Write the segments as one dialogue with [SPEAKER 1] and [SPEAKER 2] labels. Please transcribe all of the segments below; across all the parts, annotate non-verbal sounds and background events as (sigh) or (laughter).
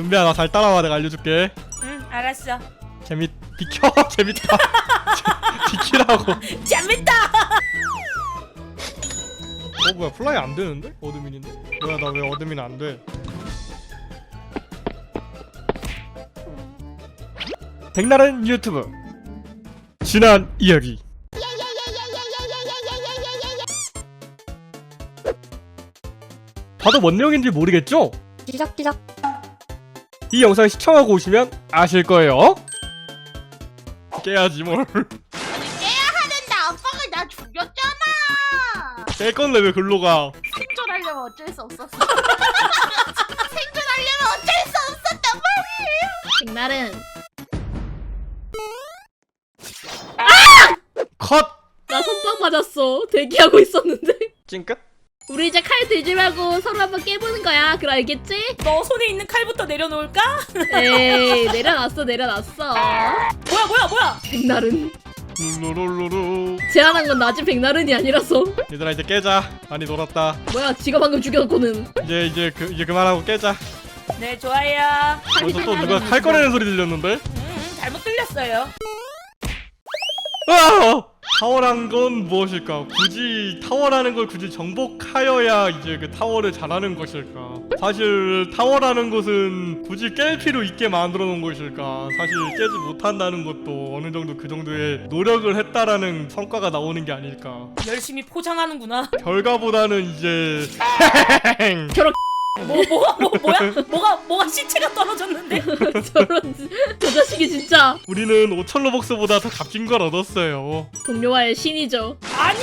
[SPEAKER 1] 은비야 나 잘 따라와 내가 알려줄게.
[SPEAKER 2] 응 알았어.
[SPEAKER 1] 재밌 비켜? (laughs) 재밌다. (laughs) 비키라고.
[SPEAKER 2] 재밌다!
[SPEAKER 1] 어 뭐야 플라이 안 되는데? 어드민인데? 뭐야 나 왜 어드민 안 돼? 백날은 유튜브. 지난 이야기. 봐도 뭔 내용인지 모르겠죠?
[SPEAKER 3] 찌작찌작
[SPEAKER 1] 이 영상 시청하고 오시면 아실 거예요 깨야지 뭘
[SPEAKER 4] 근데 아빠가 나 죽였잖아.
[SPEAKER 1] 깰 건데 왜 글로 가
[SPEAKER 4] 생존하려면 어쩔 수 없었어. (laughs) 생존하려면 어쩔 수 없었단 말이에요.
[SPEAKER 3] 백날은
[SPEAKER 1] 컷!
[SPEAKER 3] 나 선빵 맞았어 대기하고 있었는데
[SPEAKER 1] 찡끗?
[SPEAKER 3] 우리 이제 칼 들지 말고 서로 한번 깨보는 거야. 그럼 알겠지?
[SPEAKER 2] 너 손에 있는 칼부터 내려놓을까?
[SPEAKER 3] 에이 (laughs) 내려놨어 내려놨어.
[SPEAKER 2] 뭐야 뭐야 뭐야?
[SPEAKER 3] 백날은?
[SPEAKER 1] 룰루룰루루.
[SPEAKER 3] 제안한 건 나지 백날은이 아니라서.
[SPEAKER 1] 얘들아 이제 깨자. 많이 놀았다.
[SPEAKER 3] 뭐야 지가 방금 죽였거든
[SPEAKER 1] 이제 이제 그 이제 그만하고 깨자.
[SPEAKER 2] 네 좋아요.
[SPEAKER 1] 여기서 또 누가 칼 꺼내는 소리 들렸는데?
[SPEAKER 2] 음 잘못 들렸어요.
[SPEAKER 1] 아! 타워란 건 무엇일까? 굳이 타워라는 걸 굳이 정복하여야 이제 그 타워를 잘하는 것일까? 사실 타워라는 것은 굳이 깰 필요 있게 만들어 놓은 것일까? 사실 깨지 못한다는 것도 어느 정도 그 정도의 노력을 했다라는 성과가 나오는 게 아닐까?
[SPEAKER 2] 열심히 포장하는구나
[SPEAKER 1] 결과보다는 이제 (laughs) (laughs)
[SPEAKER 2] 뭐 뭐가 뭐 뭐야 뭐가 뭐가 시체가 떨어졌는데 (laughs)
[SPEAKER 3] 저런 저 자식이 진짜
[SPEAKER 1] 우리는 5천 로벅스보다 더 값진 걸 얻었어요.
[SPEAKER 3] 동료와의 신이죠
[SPEAKER 2] 아니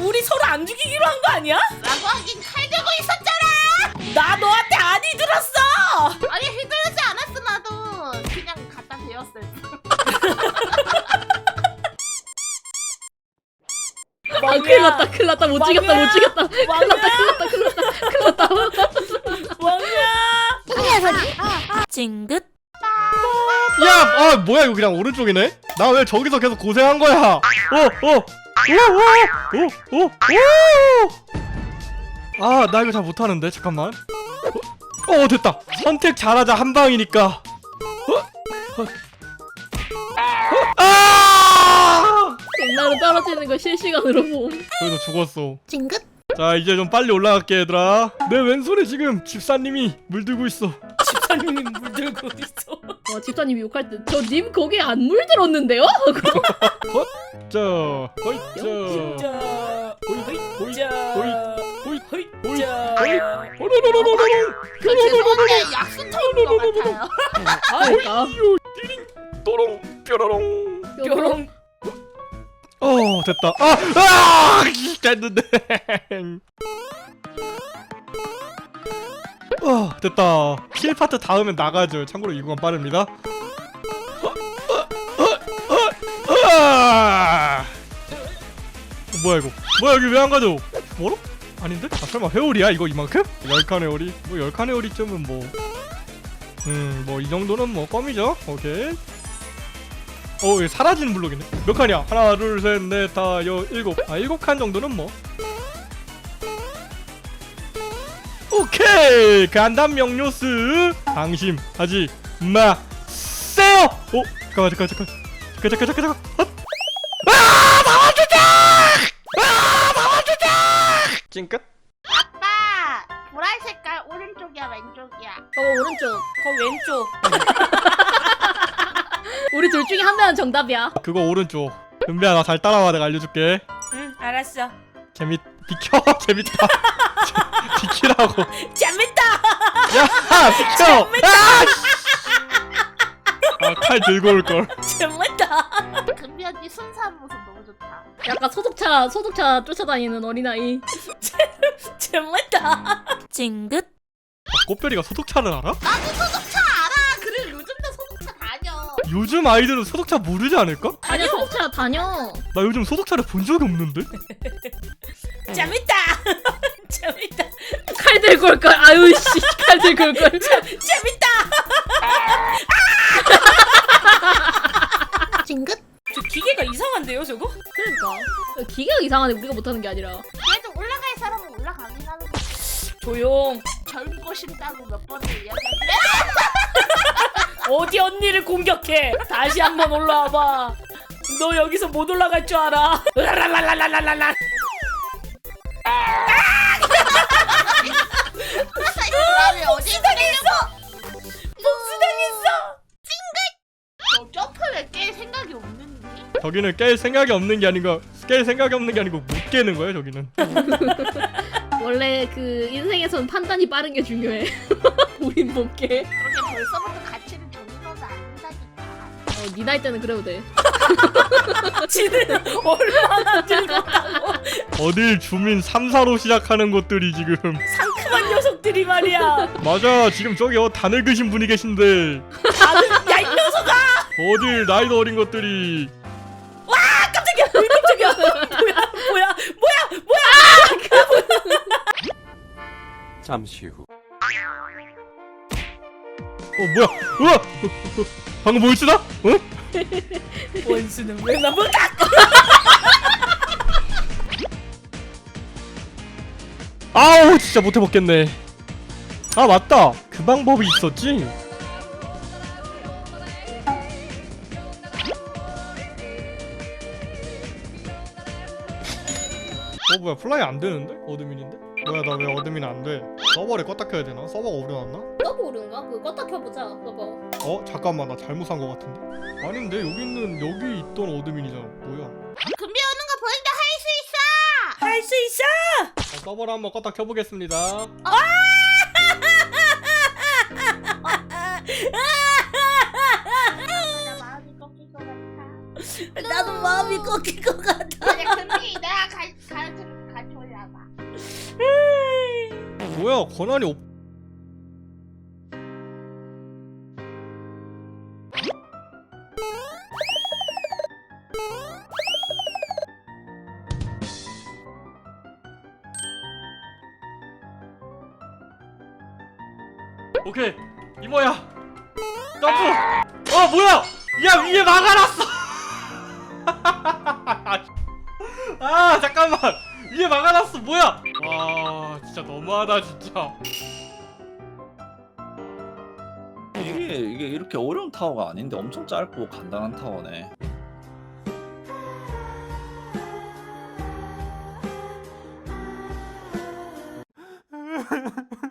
[SPEAKER 2] 우리 서로 안 죽이기로 한 거 아니야?
[SPEAKER 4] 라고 하긴 칼 들고 있었잖아.
[SPEAKER 2] 나 너한테 안 이들었어
[SPEAKER 4] 아니 휘두르지 않았어 나도. 그냥 갖다 대었을.
[SPEAKER 3] 아 큰일 났다 큰일 났다 못 죽였다 못 죽였다 큰일 났다 큰일 났다 큰일 났다 큰일 났다
[SPEAKER 2] 왕이야 찡긋
[SPEAKER 1] 야, 아 뭐야 이거 그냥 오른쪽이네? 나 왜 저기서 계속 고생한 거야? 어, 어, 오, 오, 오, 오, 오. 아, 나 이거 잘 못하는데 잠깐만. 어, 어 됐다. 선택 잘하자 한 방이니까. 어, 어. 어, 아!
[SPEAKER 3] 백날은 떨어지는 거 실시간으로 봄
[SPEAKER 1] 그래도 죽었어.
[SPEAKER 4] 징긋.
[SPEAKER 1] 자, 이제 좀 빨리 올라갈게 얘들아. 내 왼손에 지금 집사님이 물들고 있어.
[SPEAKER 2] 집사님이 물들고 있어
[SPEAKER 3] 와 집사님이 욕할 때 저 님 거기에 안 물들었는데요?
[SPEAKER 1] 자, 허이, 자,
[SPEAKER 2] 진짜
[SPEAKER 1] 호이, 호이,
[SPEAKER 2] 자
[SPEAKER 1] 호이, 호이,
[SPEAKER 2] 호이
[SPEAKER 1] 호이,
[SPEAKER 2] 자
[SPEAKER 1] 호이. 호로로로로로로.
[SPEAKER 4] 그 죄송한데 약수 터는 것 같아요.
[SPEAKER 2] 아
[SPEAKER 3] 그러니까
[SPEAKER 1] 또롱 뾰로롱
[SPEAKER 2] 뾰롱
[SPEAKER 1] 어 됐다 아! 아! 됐는데 (laughs) 어 됐다 킬 파트 다음엔 나가죠 참고로 이 구간 빠릅니다 어! 뭐야 이거 뭐야 여기 왜 안 가죠 뭐로? 아닌데? 아 설마 회오리야 이거 이만큼? 10칸 회오리? 뭐 10칸 회오리쯤은 뭐 음, 뭐 이 정도는 뭐 껌이죠. 오케이. 어, 사라지는 블록이네. 몇 칸이야? 하나, 둘, 셋, 넷, 다, 여, 일곱. 아, 일곱 칸 정도는 뭐. 오케이. 간담 명료스. 방심하지 마 세요. 어, 잠깐만, 잠깐, 잠깐, 잠깐, 잠깐, 잠깐, 잠깐. 헛. 아, 나와주자! 아, 나와주자! 찡끗?
[SPEAKER 4] 아빠 보라색 색깔 오른쪽이야 왼쪽이야.
[SPEAKER 3] 어 오른쪽
[SPEAKER 2] 거 왼쪽 (laughs)
[SPEAKER 3] 둘 중에 한 명은 정답이야.
[SPEAKER 1] 그거 오른쪽. 은비야, 나 잘 따라와. 내가 알려줄게.
[SPEAKER 2] 응 알았어.
[SPEAKER 1] 재밌 비켜 (laughs) 재밌다. (laughs) 비키라고.
[SPEAKER 2] 재밌다!
[SPEAKER 1] 야 비켜! 아칼 들고 올 걸.
[SPEAKER 2] 재밌다!
[SPEAKER 4] 금비 언니 순수한 모습 너무 좋다.
[SPEAKER 3] 약간 소독차 소독차 쫓아다니는 어린아이. (laughs)
[SPEAKER 2] 재밌다! 찡긋
[SPEAKER 1] 꽃별이가 소독차를 알아?
[SPEAKER 4] 나도 소독 요즘
[SPEAKER 1] 아이들은 소독차 모르지 않을까?
[SPEAKER 3] 아니야 소독차 다녀.
[SPEAKER 1] 나 요즘 소독차를 본 적이 없는데? (laughs)
[SPEAKER 2] 재밌다. (laughs) 재밌다.
[SPEAKER 3] 칼 들고 올 걸 아유 씨 칼 들고 올 걸
[SPEAKER 2] 재밌다.
[SPEAKER 4] 징긋.
[SPEAKER 2] 저 기계가 이상한데요 저거?
[SPEAKER 3] 그러니까. 기계가 이상하네 우리가 못하는 게 아니라.
[SPEAKER 4] 그래도 올라갈 사람은 올라가긴 하는 거.
[SPEAKER 2] 조용.
[SPEAKER 4] 젊고 싶다고 몇 번을 이야기하는데
[SPEAKER 2] 어디 언니를 공격해 다시 한번 올라와봐 너 여기서 못 올라갈 줄 알아 라라라라라라라
[SPEAKER 4] 나를 어디 당했어?
[SPEAKER 2] 복수당했어
[SPEAKER 4] 너 점프를 깰 생각이 없는지?
[SPEAKER 1] 저기는 깰 생각이 없는 게 아니고 깰 생각이 없는 게 아니고 못 깨는 거예요 저기는 (laughs)
[SPEAKER 3] 원래 그 인생에선 판단이 빠른 게 중요해. (laughs) 우린 못 깨.
[SPEAKER 4] 그렇게 벌써부터 가치
[SPEAKER 3] 어, 니 나이 때는 그래도 돼. (laughs)
[SPEAKER 2] 지는 얼마나 늙었다고.
[SPEAKER 1] 어딜 주민 3, 4로 시작하는 곳들이 지금.
[SPEAKER 2] 상큼한 녀석들이 말이야.
[SPEAKER 1] 맞아. 지금 저기 어, 다 늙으신 분이 계신데.
[SPEAKER 2] 다들 야이 녀석아!
[SPEAKER 1] 어딜 나이도 어린 것들이.
[SPEAKER 2] 깜짝이야. 깜짝이야? 뭐야 뭐야 뭐야 뭐야.
[SPEAKER 5] 잠시 후.
[SPEAKER 1] 어 뭐야? 우와 방금 뭐였지나? 어?
[SPEAKER 2] 원수는 왜 나보다
[SPEAKER 1] 아우 진짜 못 해 먹겠네 아 맞다 그 방법이 있었지 어 뭐야 플라이 안 되는데? 어드민인데? 뭐야 나 왜 어드민 안 돼 서버를 껐다 켜야 되나? 서버가 오류났나?
[SPEAKER 3] 서버 오른가? 그거 껐다 켜보자. 서버.
[SPEAKER 1] 어? 잠깐만 나 잘못 산 거 같은데? 아닌데 여기 있는 여기 있던 어드민이잖아 뭐야
[SPEAKER 4] 금비 오는 거 보인다 할수 있어.
[SPEAKER 2] 할 수 있어
[SPEAKER 1] 자, 서버를 한번 껐다 켜보겠습니다
[SPEAKER 4] 나 마음이 꺾일 것 같아.
[SPEAKER 2] 나도 마음이 꺾일 것 같아
[SPEAKER 4] 그냥 금비 내가 갈 가르쳐 가르쳐야봐.
[SPEAKER 1] 뭐야 권한이 없... 오케이 이모야. 점프. 어 뭐야? 야 위에 막아놨어. (laughs) 아 잠깐만. 위에 막아놨어. 뭐야? 와 너무하다 진짜
[SPEAKER 6] 이게 이게 이렇게 어려운 타워가 아닌데 엄청 짧고 간단한 타워네. (laughs)